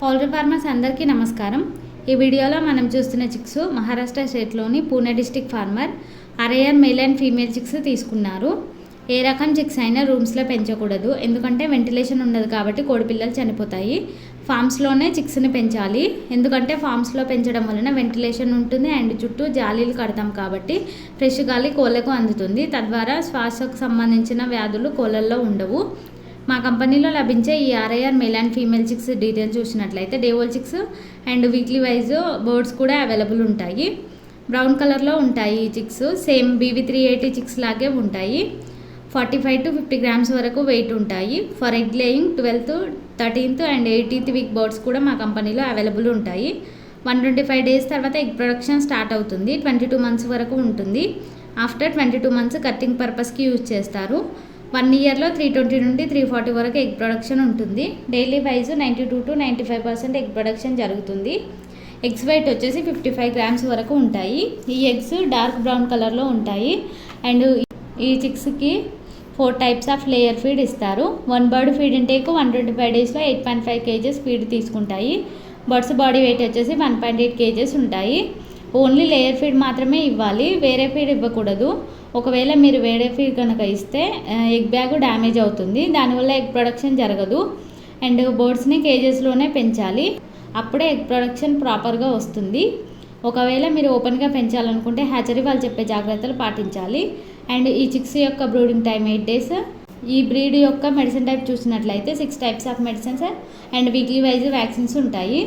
Poultry farmers అందరికీ నమస్కారం. ఈ వీడియోలో మనం చూస్తున్న చిక్స్ మహారాష్ట్ర స్టేట్లోని పూణే డిస్టిక్ ఫార్మర్ అరయర్ మేల్ అండ్ ఫీమేల్ చిక్స్ తీసుకున్నారు. ఏ రకం చిక్స్ అయినా రూమ్స్లో పెంచకూడదు. ఎందుకంటే వెంటిలేషన్ ఉండదు కాబట్టి కోడిపిల్లలు చనిపోతాయి. ఫామ్స్లోనే చిక్స్ని పెంచాలి. ఎందుకంటే ఫామ్స్లో పెంచడం వలన వెంటిలేషన్ ఉంటుంది. అండ్ చుట్టూ జాలీలు కడతాం కాబట్టి ఫ్రెష్ గాలి కోళ్ళకు అందుతుంది. తద్వారా శ్వాసకు సంబంధించిన వ్యాధులు కోళ్ళల్లో ఉండవు. మా కంపెనీలో లభించే ఈ RIR male and female chicks details చూసినట్లయితే day old chicks and weekly wise birds కూడా అవైలబుల్ ఉంటాయి. బ్రౌన్ కలర్లో ఉంటాయి ఈ chicks same BV three eighty chicks లాగే ఉంటాయి. Forty five to fifty grams వరకు వెయిట్ ఉంటాయి. For egg laying twelfth thirteenth and eighteenth week birds కూడా మా కంపెనీలో అవైలబుల్ ఉంటాయి. వన్ ట్వంటీ ఫైవ్ డేస్ తర్వాత ఎగ్ ప్రొడక్షన్ స్టార్ట్ అవుతుంది. ట్వంటీ టూ మంత్స్ వరకు ఉంటుంది. After twenty two months cutting పర్పస్కి యూజ్ చేస్తారు. వన్ ఇయర్లో త్రీ ట్వంటీ నుండి త్రీ ఫార్టీ వరకు ఎగ్ ప్రొడక్షన్ ఉంటుంది. Daily wise ninety two to ninety five percent egg production జరుగుతుంది. ఎగ్స్ వెయిట్ వచ్చేసి ఫిఫ్టీ ఫైవ్ గ్రామ్స్ వరకు ఉంటాయి. ఈ ఎగ్స్ డార్క్ బ్రౌన్ కలర్లో ఉంటాయి. అండ్ ఈ చిక్స్కి four types of layer feed ఇస్తారు. One bird feed intake one twenty five డేస్లో eight point five kgs feed తీసుకుంటాయి. బర్డ్స్ బాడీ వెయిట్ వచ్చేసి వన్ పాయింట్ ఎయిట్ కేజెస్ ఉంటాయి. ఓన్లీ లేయర్ ఫీడ్ మాత్రమే ఇవ్వాలి వేరే ఫీడ్ ఇవ్వకూడదు. ఒకవేళ మీరు వేరే ఫీడ్ కనుక ఇస్తే ఎగ్ బ్యాగ్ డ్యామేజ్ అవుతుంది. దానివల్ల ఎగ్ ప్రొడక్షన్ జరగదు. అండ్ బర్డ్స్ని కేజెస్లోనే పెంచాలి. అప్పుడే ఎగ్ ప్రొడక్షన్ ప్రాపర్గా వస్తుంది. ఒకవేళ మీరు ఓపెన్గా పెంచాలనుకుంటే హ్యాచరీ వాళ్ళు చెప్పే జాగ్రత్తలు పాటించాలి. అండ్ ఈ చిక్స్ యొక్క బ్రూడింగ్ టైం ఎయిట్ డేస్. ఈ బ్రీడ్ యొక్క మెడిసిన్ టైప్ చూసినట్లయితే six types of medicines and weekly wise vaccines ఉంటాయి.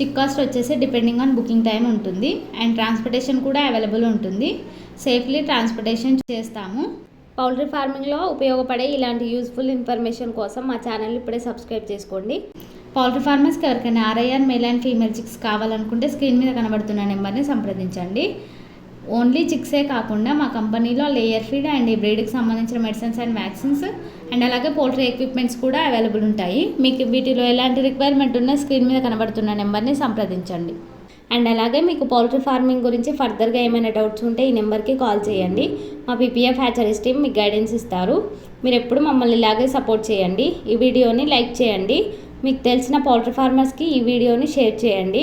చిక్ కాస్ట్ వచ్చేసి డిపెండింగ్ ఆన్ బుకింగ్ టైం ఉంటుంది అండ్ ట్రాన్స్పోర్టేషన్ కూడా అవైలబుల్ ఉంటుంది. సేఫ్లీ ట్రాన్స్పోర్టేషన్ చేస్తాము. పౌల్ట్రీ ఫార్మింగ్లో ఉపయోగపడే ఇలాంటి యూస్ఫుల్ ఇన్ఫర్మేషన్ కోసం మా ఛానల్ ఇప్పుడే సబ్స్క్రైబ్ చేసుకోండి. పౌల్ట్రీ ఫార్మర్స్కి ఎవరికైనా RIR male and female chicks కావాలనుకుంటే స్క్రీన్ మీద కనబడుతున్న నెంబర్ని సంప్రదించండి. ఓన్లీ చిక్సే కాకుండా మా కంపెనీలో లేయర్ ఫీడ్ అండ్ ఈ బ్రీడ్కి సంబంధించిన మెడిసిన్స్ అండ్ వ్యాక్సిన్స్ అండ్ అలాగే పోల్ట్రీ ఎక్విప్మెంట్స్ కూడా అవైలబుల్ ఉంటాయి. మీకు వీటిలో ఎలాంటి రిక్వైర్మెంట్ ఉన్నా స్క్రీన్ మీద కనబడుతున్న నెంబర్ని సంప్రదించండి. అండ్ అలాగే మీకు పౌల్ట్రీ ఫార్మింగ్ గురించి ఫర్దర్గా ఏమైనా డౌట్స్ ఉంటే ఈ నెంబర్కి కాల్ చేయండి. మా పీపీఎఫ్ హ్యాచరీస్ టీమ్ మీకు గైడెన్స్ ఇస్తారు. మీరు ఎప్పుడు మమ్మల్ని ఇలాగే సపోర్ట్ చేయండి. ఈ వీడియోని లైక్ చేయండి. మీకు తెలిసిన పౌల్ట్రీ ఫార్మర్స్కి ఈ వీడియోని షేర్ చేయండి.